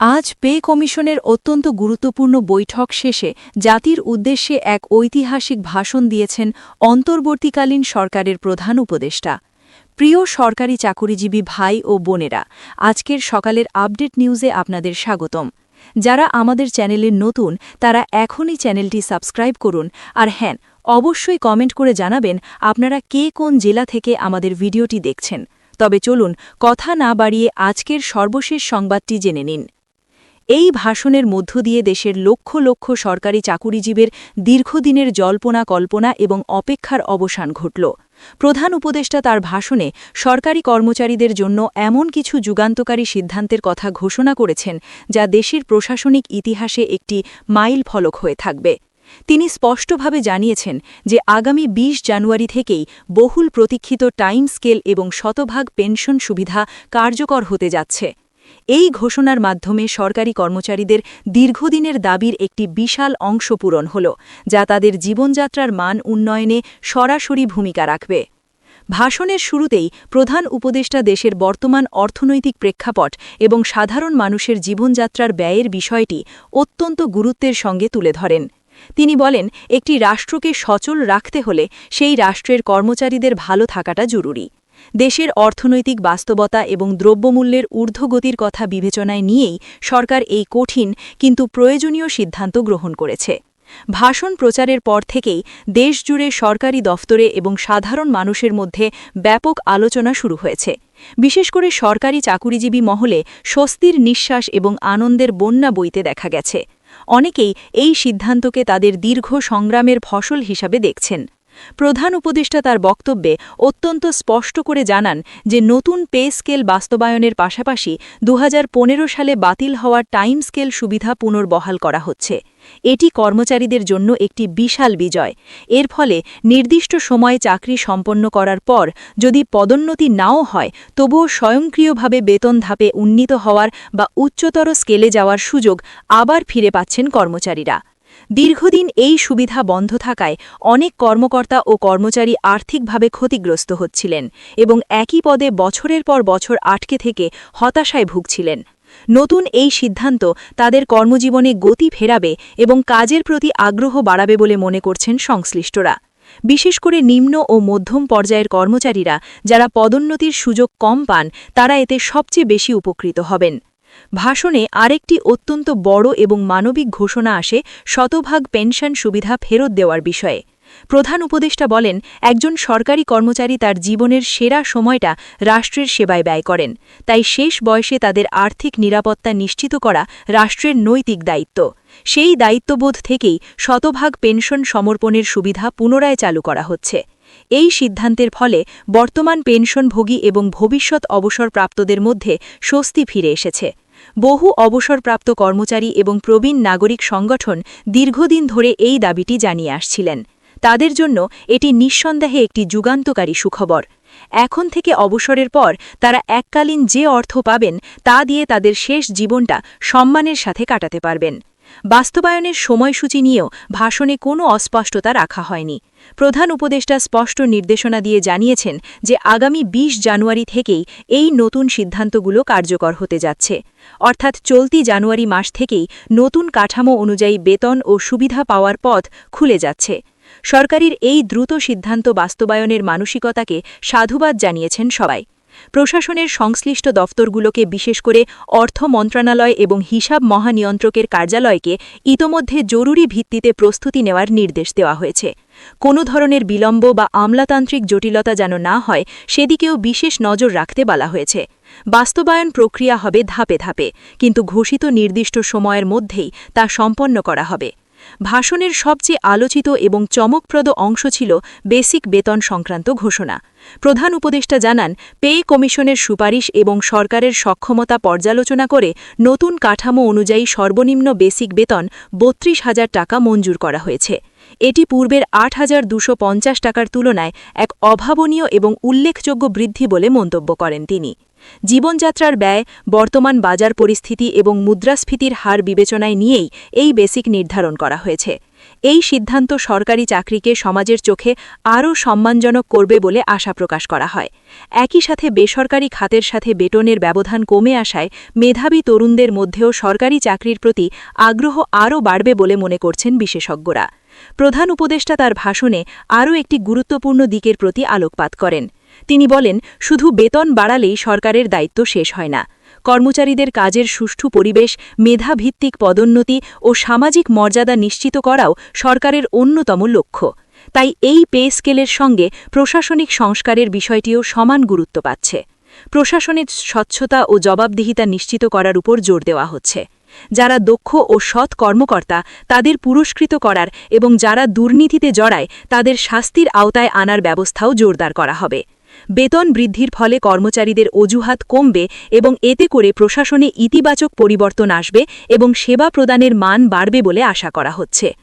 আজ পে কমিশনের অত্যন্ত গুরুত্বপূর্ণ বৈঠক শেষে জাতির উদ্দেশ্যে এক ঐতিহাসিক ভাষণ দিয়েছেন অন্তর্বর্তীকালীন সরকারের প্রধান উপদেষ্টা। প্রিয় সরকারি চাকুরিজীবী ভাই ও বোনেরা, আজকের সকালের আপডেট নিউজে আপনাদের স্বাগতম। যারা আমাদের চ্যানেলের নতুন, তারা এখনই চ্যানেলটি সাবস্ক্রাইব করুন। আর হ্যাঁ অবশ্যই কমেন্ট করে জানাবেন আপনারা কে কোন জেলা থেকে আমাদের ভিডিওটি দেখছেন। তবে চলুন, কথা না বাড়িয়ে আজকের সর্বশেষ সংবাদটি জেনে নিন। এই ভাষণের মধ্য দিয়ে দেশের লক্ষ লক্ষ সরকারি চাকুরিজীবের দীর্ঘদিনের জল্পনা কল্পনা এবং অপেক্ষার অবসান ঘটল। প্রধান উপদেষ্টা তার ভাষণে সরকারি কর্মচারীদের জন্য এমন কিছু যুগান্তকারী সিদ্ধান্তের কথা ঘোষণা করেছেন, যা দেশের প্রশাসনিক ইতিহাসে একটি মাইল ফলক হয়ে থাকবে। তিনি স্পষ্টভাবে জানিয়েছেন যে আগামী ২০ জানুয়ারি থেকেই বহুল প্রতীক্ষিত টাইম স্কেল এবং শতভাগ পেনশন সুবিধা কার্যকর হতে যাচ্ছে। এই ঘোষণার মাধ্যমে সরকারি কর্মচারীদের দীর্ঘদিনের দাবির একটি বিশাল অংশ পূরণ হল, যা তাদের জীবনযাত্রার মান উন্নয়নে সরাসরি ভূমিকা রাখবে। ভাষণের শুরুতেই প্রধান উপদেষ্টা দেশের বর্তমান অর্থনৈতিক প্রেক্ষাপট এবং সাধারণ মানুষের জীবনযাত্রার ব্যয়ের বিষয়টি অত্যন্ত গুরুত্বের সঙ্গে তুলে ধরেন। তিনি বলেন, একটি রাষ্ট্রকে সচল রাখতে হলে সেই রাষ্ট্রের কর্মচারীদের ভালো থাকাটা জরুরি। দেশের অর্থনৈতিক বাস্তবতা এবং দ্রব্যমূল্যের ঊর্ধ্বগতির কথা বিবেচনায় নিয়েই সরকার এই কঠিন কিন্তু প্রয়োজনীয় সিদ্ধান্ত গ্রহণ করেছে। ভাষণ প্রচারের পর থেকেই দেশজুড়ে সরকারি দফতরে এবং সাধারণ মানুষের মধ্যে ব্যাপক আলোচনা শুরু হয়েছে। বিশেষ করে সরকারি চাকুরিজীবী মহলে স্বস্তির নিঃশ্বাস এবং আনন্দের বন্যা বইতে দেখা গেছে। অনেকেই এই সিদ্ধান্তকে তাদের দীর্ঘ সংগ্রামের ফসল হিসাবে দেখছেন। প্রধান উপদেষ্টা তার বক্তব্যে অত্যন্ত স্পষ্ট করে জানান যে নতুন পে স্কেল বাস্তবায়নের পাশাপাশি দুহাজার পনেরো সালে বাতিল হওয়ার টাইম স্কেল সুবিধা পুনর্বহাল করা হচ্ছে। এটি কর্মচারীদের জন্য একটি বিশাল বিজয়। এর ফলে নির্দিষ্ট সময়ে চাকরি সম্পন্ন করার পর যদি পদোন্নতি নাও হয়, তবুও স্বয়ংক্রিয়ভাবে বেতন ধাপে উন্নীত হওয়ার বা উচ্চতর স্কেলে যাওয়ার সুযোগ আবার ফিরে পাচ্ছেন কর্মচারীরা। দীর্ঘদিন এই সুবিধা বন্ধ থাকায় অনেক কর্মকর্তা ও কর্মচারী আর্থিকভাবে ক্ষতিগ্রস্ত হচ্ছিলেন এবং একই পদে বছরের পর বছর আটকে থেকে হতাশায় ভুগছিলেন। নতুন এই সিদ্ধান্ত তাদের কর্মজীবনে গতি ফেরাবে এবং কাজের প্রতি আগ্রহ বাড়াবে বলে মনে করছেন সংশ্লিষ্টরা। বিশেষ করে নিম্ন ও মধ্যম পর্যায়ের কর্মচারীরা যারা পদোন্নতির সুযোগ কম পান, তারা এতে সবচেয়ে বেশি উপকৃত হবেন। ভাষণে আরেকটি অত্যন্ত বড় এবং মানবিক ঘোষণা আসে শতভাগ পেনশন সুবিধা ফেরত দেওয়ার বিষয়ে। প্রধান উপদেষ্টা বলেন, একজন সরকারি কর্মচারী তার জীবনের সেরা সময়টা রাষ্ট্রের সেবায় ব্যয় করেন। তাই শেষ বয়সে তাদের আর্থিক নিরাপত্তা নিশ্চিত করা রাষ্ট্রের নৈতিক দায়িত্ব। সেই দায়িত্ববোধ থেকেই শতভাগ পেনশন সমর্পণের সুবিধা পুনরায় চালু করা হচ্ছে। এই সিদ্ধান্তের ফলে বর্তমান পেনশনভোগী এবং ভবিষ্যৎ অবসরপ্রাপ্তদের মধ্যে স্বস্তি ফিরে এসেছে। বহু অবসরপ্রাপ্ত কর্মচারী এবং প্রবীণ নাগরিক সংগঠন দীর্ঘদিন ধরে এই দাবিটি জানিয়ে আসছিলেন। তাদের জন্য এটি নিঃসন্দেহে একটি যুগান্তকারী সুখবর। এখন থেকে অবসরের পর তারা এককালীন যে অর্থ পাবেন তা দিয়ে তাদের শেষ জীবনটা সম্মানের সাথে কাটাতে পারবেন। বাস্তবায়নের সময়সূচি নিয়েও ভাষণে কোনো অস্পষ্টতা রাখা হয়নি। প্রধান উপদেষ্টা স্পষ্ট নির্দেশনা দিয়ে জানিয়েছেন যে আগামী ২০ জানুয়ারি থেকেই এই নতুন সিদ্ধান্তগুলো কার্যকর হতে যাচ্ছে। অর্থাৎ চলতি জানুয়ারি মাস থেকেই নতুন কাঠামো অনুযায়ী বেতন ও সুবিধা পাওয়ার পথ খুলে যাচ্ছে। সরকারের এই দ্রুত সিদ্ধান্ত বাস্তবায়নের মানসিকতাকে সাধুবাদ জানিয়েছেন সবাই। প্রশাসনের সংশ্লিষ্ট দফতরগুলোকে বিশেষ করে অর্থ মন্ত্রণালয় এবং হিসাব মহানিয়ন্ত্রকের কার্যালয়কে ইতোমধ্যে জরুরি ভিত্তিতে প্রস্তুতি নেওয়ার নির্দেশ দেওয়া হয়েছে। কোনো ধরনের বিলম্ব বা আমলাতান্ত্রিক জটিলতা যেন না হয়, সেদিকেও বিশেষ নজর রাখতে বলা হয়েছে। বাস্তবায়ন প্রক্রিয়া হবে ধাপে ধাপে, কিন্তু ঘোষিত নির্দিষ্ট সময়ের মধ্যেই তা সম্পন্ন করা হবে। ভাষণের সবচেয়ে আলোচিত এবং চমকপ্রদ অংশ ছিল বেসিক বেতন সংক্রান্ত ঘোষণা। প্রধান উপদেষ্টা জানান, পে কমিশনের সুপারিশ এবং সরকারের সক্ষমতা পর্যালোচনা করে নতুন কাঠামো অনুযায়ী সর্বনিম্ন বেসিক বেতন বত্রিশ হাজার টাকা মঞ্জুর করা হয়েছে। এটি পূর্বের আট টাকার তুলনায় এক অভাবনীয় এবং উল্লেখযোগ্য বৃদ্ধি বলে মন্তব্য করেন তিনি। জীবনযাত্রার ব্যয়, বর্তমান বাজার পরিস্থিতি এবং মুদ্রাস্ফীতির হার বিবেচনায় নিয়েই এই বেসিক নির্ধারণ করা হয়েছে। এই সিদ্ধান্ত সরকারি চাকরিকে সমাজের চোখে আরও সম্মানজনক করবে বলে আশা প্রকাশ করা হয়। একই সাথে বেসরকারি খাতের সাথে বেতনের ব্যবধান কমে আসায় মেধাবী তরুণদের মধ্যেও সরকারি চাকরির প্রতি আগ্রহ আরও বাড়বে বলে মনে করছেন বিশেষজ্ঞরা। প্রধান উপদেষ্টা তার ভাষণে আরও একটি গুরুত্বপূর্ণ দিকের প্রতি আলোকপাত করেন। তিনি বলেন, শুধু বেতন বাড়ালেই সরকারের দায়িত্ব শেষ হয় না। কর্মচারীদের কাজের সুষ্ঠু পরিবেশ, মেধাভিত্তিক পদোন্নতি ও সামাজিক মর্যাদা নিশ্চিত করাও সরকারের অন্যতম লক্ষ্য। তাই এই পে স্কেলের সঙ্গে প্রশাসনিক সংস্কারের বিষয়টিও সমান গুরুত্ব পাচ্ছে। প্রশাসনের স্বচ্ছতা ও জবাবদিহিতা নিশ্চিত করার উপর জোর দেওয়া হচ্ছে। যারা দক্ষ ও সৎ কর্মকর্তা, তাদের পুরস্কৃত করার এবং যারা দুর্নীতিতে জড়ায়, তাদের শাস্তির আওতায় আনার ব্যবস্থাও জোরদার করা হবে। বেতন বৃদ্ধির ফলে কর্মচারীদের অজুহাত কমবে এবং এতে করে প্রশাসনে ইতিবাচক পরিবর্তন আসবে এবং সেবা প্রদানের মান বাড়বে বলে আশা করা হচ্ছে।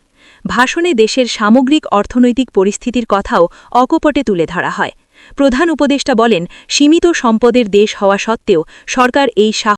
ভাষণে দেশের সামগ্রিক অর্থনৈতিক পরিস্থিতির কথাও অকপটে তুলে ধরা হয়। প্রধান উপদেষ্টা বলেন, সীমিত সম্পদের দেশ হওয়া সত্ত্বেও সরকার এই